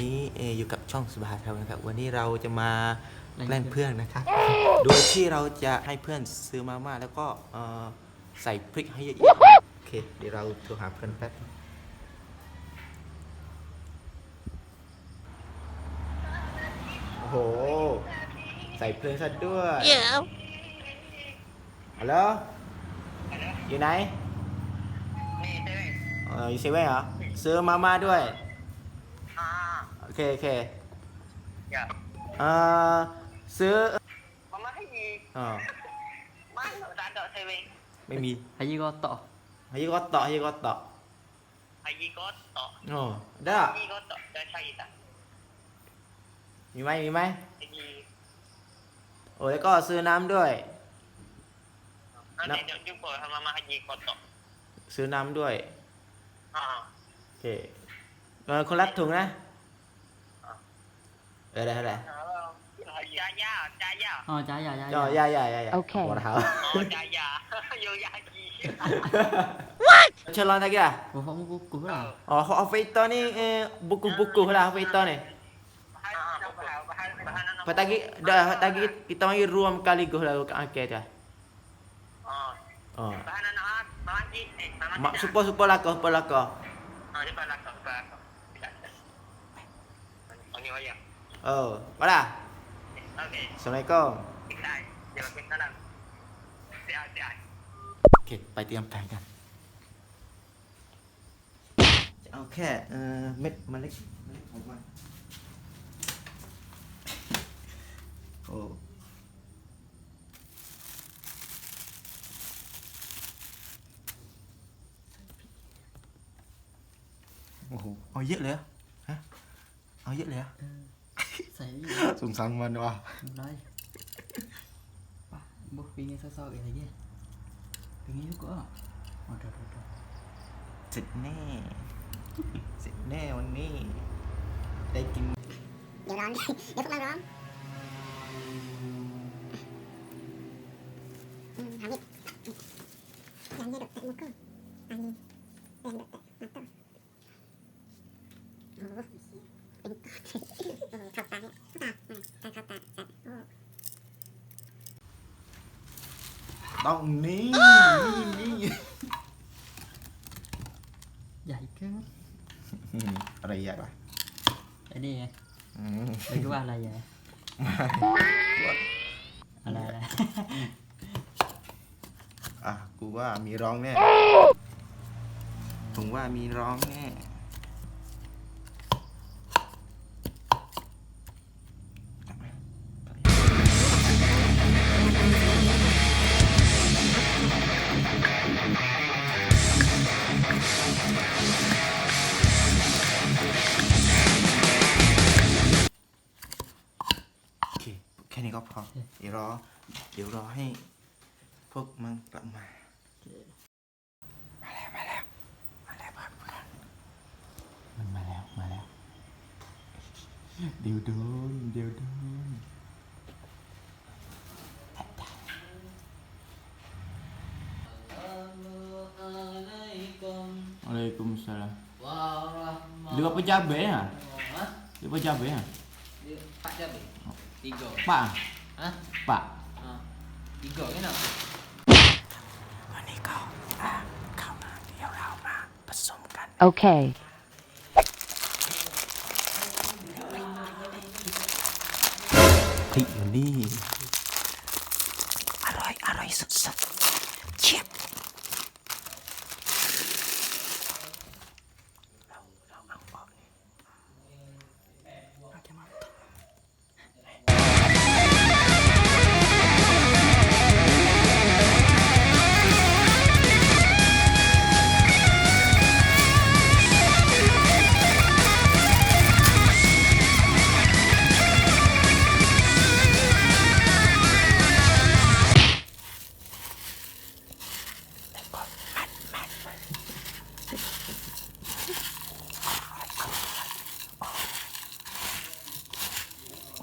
นี้เอออยู่กับช่องสุภาเทานะครับ วันนี้เราจะมาแกล้งแกล้งเพื่อนนะครับ โดยที่เราจะให้เพื่อนซื้อมาม่าแล้วก็เอ่อใส่พริกให้เยอะๆโอเค เดี๋ยวเราโทรหาเพื่อนแป๊บโอ้โห ใส่เพลิงซะด้วย Yeah. ฮัลโหลอยู่ไหนเอออยู่เซเว่นเหรอซื้อมาม่าด้วย โอเคโอเค Ya. เอ่อซื้อ Mama Haji. อ๋อ Mana tak ada sewing. ไม่มี Haji kotak. ให้ยก็ต่อให้ยก็ต่อ Haji kotak. อ๋อได้อะ Haji kotak dah cari tak? มีไหมมีไหม Haji. โอ้แล้วก็ซื้อน้ำด้วย Nanti nak jumpa sama Mama Haji kotak. ซื้อน้ำด้วย Ha. โอเคเออคนละถุงนะเออได้ได้ Jaya, Jaya. Oh, jaya, jaya. ย่อย่าย่าย่าย่าโอเคหัวเท้า Oh, Jaya. Yo Haji. เชิญล องตะกี้อะ Bapak mu kuku lah. อ๋อเขาเอาไฟตัวนี่เออบุกุบุกุ lah ไฟตัวนี่ Bahan bahan bahan anak. Pak tagi dah tagi kita mari ruam kali goh lah kat angkat dah. Ha. Oh. Bahan anak Mama Haji. Eh, Mama Mak super super laka super laka. Ha, depan lakak, depan lakak. Dekat. Panggil wayang. Oh, mana? Okey. Assalamualaikum. Kita. Jalan ke kanan. Siap, siap. โอเค ไปเตรียมแผนกันจะเอาแค่เออเม็ดเมล็ดเมล็ดของมันโอ้โอ้โหเอาเยอะเลยเหรอฮะเอาเยอะเลยเหรอ Saya ni. สงสารมันว่ะ Mulai. Pak, buh pingin sosok lagi. Pingin juga. Oh, dah, dah, dah. เสร็จแน่ เสร็จแน่วันนี้ได้กิน เดี๋ยวร้อนเดี๋ยวพวกเราร้อนอืมหามิดยังเยอะดอกแตะมุกก็อันนี้แรงดอกแตะมาต่อโอ้โหเป็นโอ้โหเข้าตาเนี่ยเข้าตาอืมการเข้าตาแสบโอ้ ต้องนี่นี่นี่ Jahit ke? อืมอะไรอยากล่ะ Ini ya. อืม Lagi wah lah ya. Alah, alah. อะกูว่ามีร้องแน่ผมว่ามีร้องแน่ เดี๋ยวรอให้พวกมึงกลับมา มาแล้ว มาแล้ว มาแล้วเพื่อนเพื่อนมันมาแล้ว มาแล้ว เดี๋ยวโดน เดี๋ยวโดน Waalaikumsalam. Warahmatullahi Dia apa cabai ah? Ha? Dia apa cabai ah? Dia empat cabai. Tiga. Pak. Ha? Pak. Ha. Tiga kan nak? วันนี้เขาอะเข้ามาเดี๋ยวเรามาผส มกัน Okay. พริกอยู่นี่ อร่อย อร่อยสุดๆเชียบ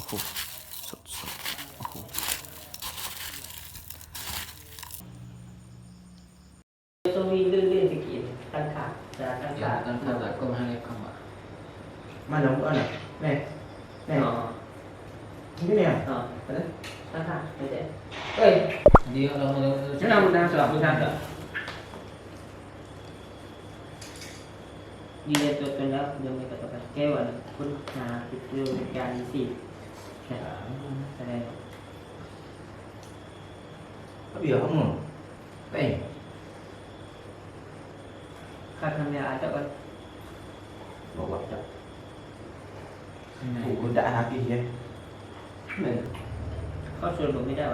โอ้โหสดสดๆโอ้โห Suami dia dia sikit. Tangkap. Dah tangkap. Ya, kan tak kau mahal kau mak. Mana buka nak? Ni. Ni. Oh. Ini ni ah. Oh. Betul? Tak tak. Betul. Oi. Dia kalau mau Senang mudah sudah mudah tak? Dia tu hay là đây có biểu không ngừng đây khát tham gia ai chắc ơi bỏ quạt chắc này cũng đã hả kỳ vậy này có xuân cũng biết đâu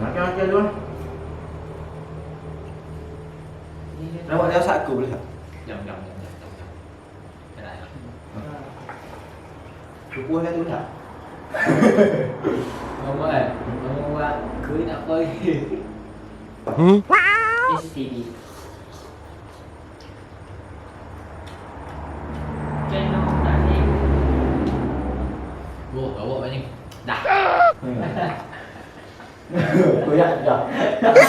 nó cho chơi luôn nó bọn theo sạ cừu đấy hả? Dòng dòng dòng cuốn hết túi thật không ơi không qua cưới nào ơi SCB trên nó không đi vô cậu bộ anh đặt tôi đặt rồi dạ.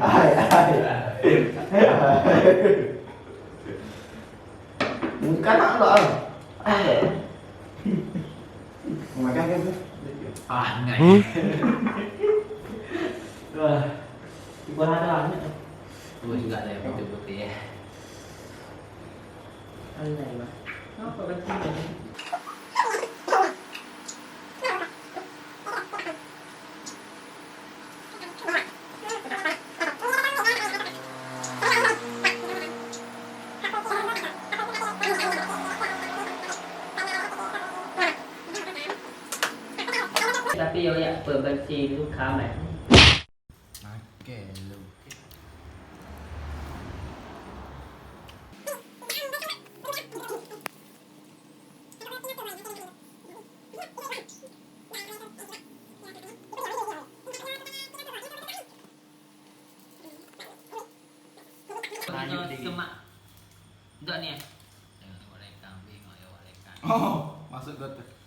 ai ai ai? kanak lah. Ada. Makan kan? Ah, enggak. Hmm? Wah. Ibu ada anak. Gua juga một yang putih-putih ya. Aneh lah. Kenapa kecil ini? Ya perbanci luka mai. Oke, lu. Kita semak. Dok ni. Tengok orang kambing, orang orang kambing. oh masuk got masuk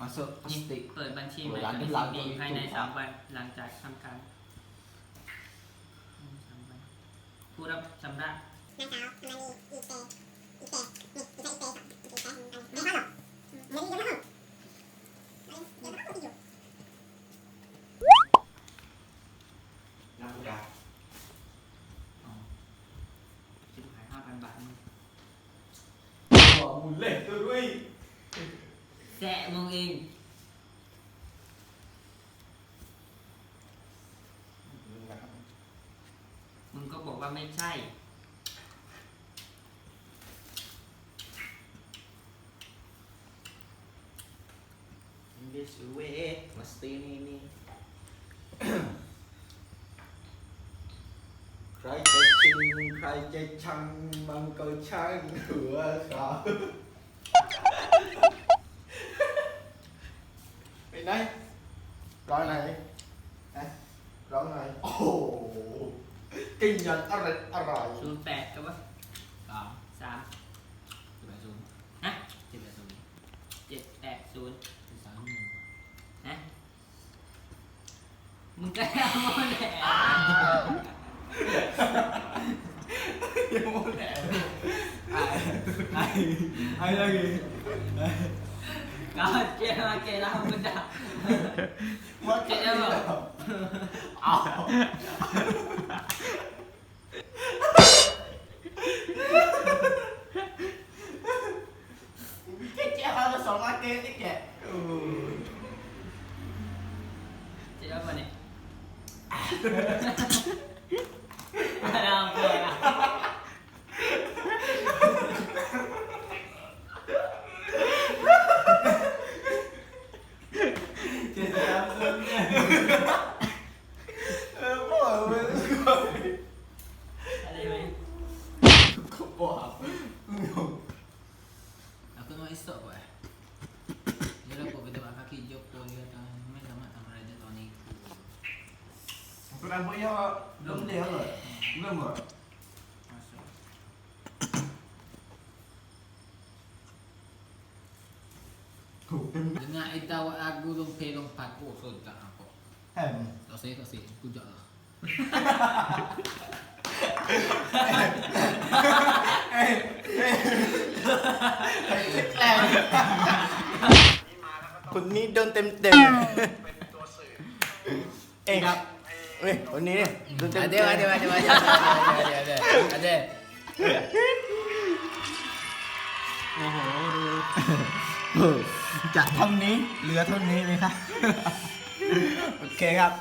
นี่ stick เปิดบัญชีใหม่โอ้ร้านกับที่ซีร้านบีก็มีภายในตู้สามวันหลังจากทำการอืมสามวันผู้รับชำระนางสาวอมานีอีเตอีเตนี่อีเตอีเตอีเตไม่เข้าหรอกเดี๋ยวนี้เดี๋ยวนะเดี๋ยวนะเดี๋ยวอยู่น้ำดาอ๋อสิบขายห้าพันบาทมึงบอกมุนเล็กตัวด้วย แจกมึงเองมึงก็บอกว่าไม่ใช่ This way mesti ni ni ใครจะชิงใครจะชังมันก็ช่างหัวเขา ไปไหนร้อยไหนฮะร้อยไหนโอ้โหกินยันอร่อยอร่อยศูนย์แปดกับว่า Đó, สาม cái bài zoom. ฮะ Cái bài zoom. เจ็ดแปดศูนย์ Cái sáng nhìn. ฮะมึงก็เอาหมดแหละยังโมแหลมไอ้ไอ้ไอ้ อะไร Kau cek lah cek lah benda. มาเจ๊เหรอ เอาแกแกเอาสองมาเกนนี่แก Cek apa ni? Ada Aku nampak ya belum dia ke? Belum ke? Masuk. Dengar kita awak lagu tu pelong pat oh sedap aku. Kau saya kau saya Kujak lah คนนี้โดนเต็มเต็มเองครับเฮ้ยคนนี้เนี่ยโดนเต็ม Ada เต็ม ada ada ada ada ada ada โอ้โหดูจากเท่านี้เหลือเท่านี้เลยครับ โอเคครับ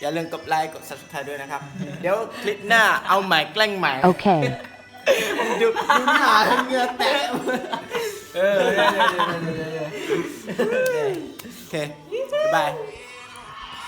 อย่าลืมกดไลค์กด subscribe ด้วยนะครับ เดี๋ยวคลิปหน้าเอาใหม่แกล้งใหม่ Okay. ดูดูหน้าเหงือแตกเออโอเคบ๊ายบาย